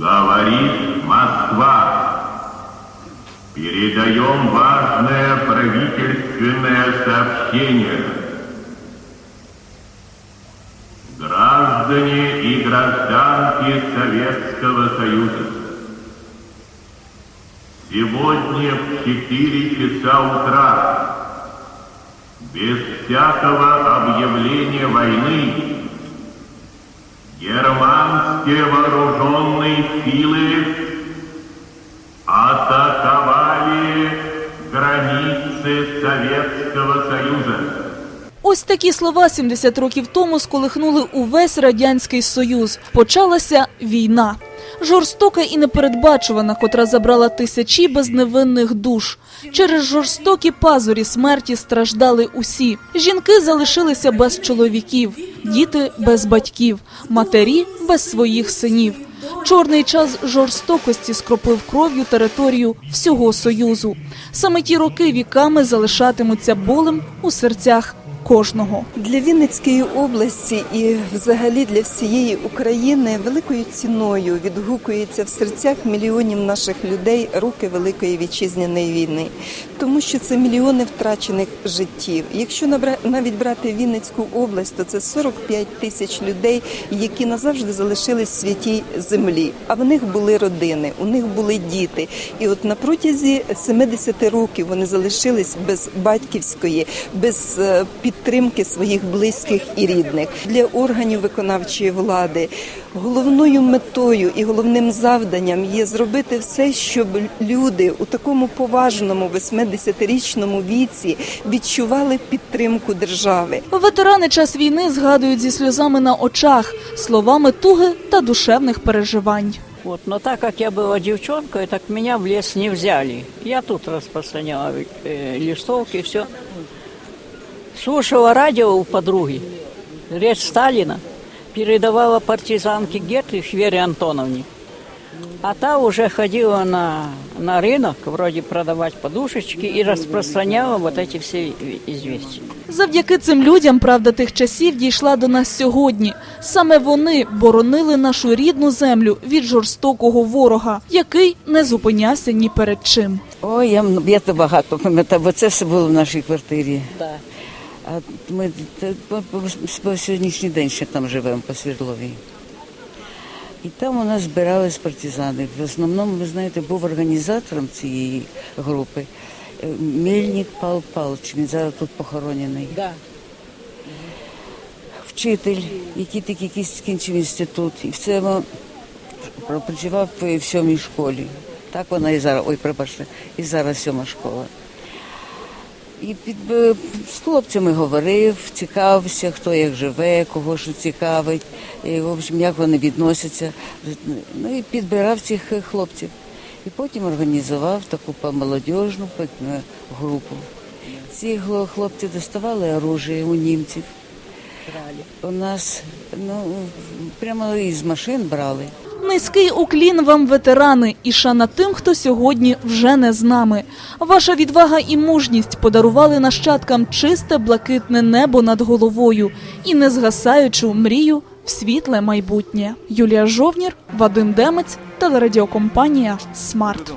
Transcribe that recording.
Говорит Москва. Передаем важное правительственное сообщение. Граждане и гражданки Советского Союза. Сегодня в 4 часа утра без всякого объявления войны германские вооруженные силы атаковали границы Советского Союза. Ось такі слова 70 років тому сколихнули увесь радянський союз. Почалася війна. Жорстока і непередбачувана, котра забрала тисячі безневинних душ. Через жорстокі пазурі смерті страждали усі. Жінки залишилися без чоловіків, діти без батьків, матері без своїх синів. Чорний час жорстокості скропив кров'ю територію всього союзу. Саме ті роки віками залишатимуться болем у серцях кожного. Для Вінницької області і взагалі для всієї України великою ціною відгукується в серцях мільйонів наших людей роки Великої вітчизняної війни, тому що це мільйони втрачених життів. Якщо навіть брати Вінницьку область, то це 45 тисяч людей, які назавжди залишились святій землі. А в них були родини, у них були діти. І от на протязі 70 років вони залишились без батьківської, без е, підтримки своїх близьких і рідних для органів виконавчої влади. Головною метою і головним завданням є зробити все, щоб люди у такому поважному 80-річному віці відчували підтримку держави. Ветерани час війни згадують зі сльозами на очах, словами туги та душевних переживань. Вот. Но так как я была девчонкой, так меня в лес не взяли. Я тут распространяла э, листовки, все. Слушала радио у подруги, речь Сталина, передавала партизанке Гетлих Вере Антоновне. А та уже ходила на, на рынок, вроде продавать подушечки, и распространяла вот эти все известия. Завдяки цим людям правда тих часів дійшла до нас сьогодні. Саме вони боронили нашу рідну землю від жорстокого ворога, який не зупинявся ні перед чим. Ой, я, я то багато пам'ятаю, бо це все було в нашій квартирі. Да. А ми по, сьогоднішній день ще там живемо по Свердловій. І там у нас збирались партизани. В основному, ви знаєте, був організатором цієї групи е, Мельник Павло Павлович, він зараз тут похоронений. Да. Вчитель, який тільки якийсь скінчив інститут, і в цьому працював в сьомій школі. Так вона і зараз, ой, пробачте, і зараз сьома школа. І під, з хлопцями говорив, цікавився, хто як живе, кого що цікавить, і, в общем, як вони відносяться. Ну і підбирав цих хлопців. І потім організував таку молодіжну е, групу. Ці хлопці доставали оружие у німців. У нас ну, прямо із машин брали. Низький уклін вам, ветерани, і шана тим, хто сьогодні вже не з нами. Ваша відвага і мужність подарували нащадкам чисте блакитне небо над головою і незгасаючу мрію в світле майбутнє. Юлія Жовнір, Вадим Демець, телерадіокомпанія Смарт.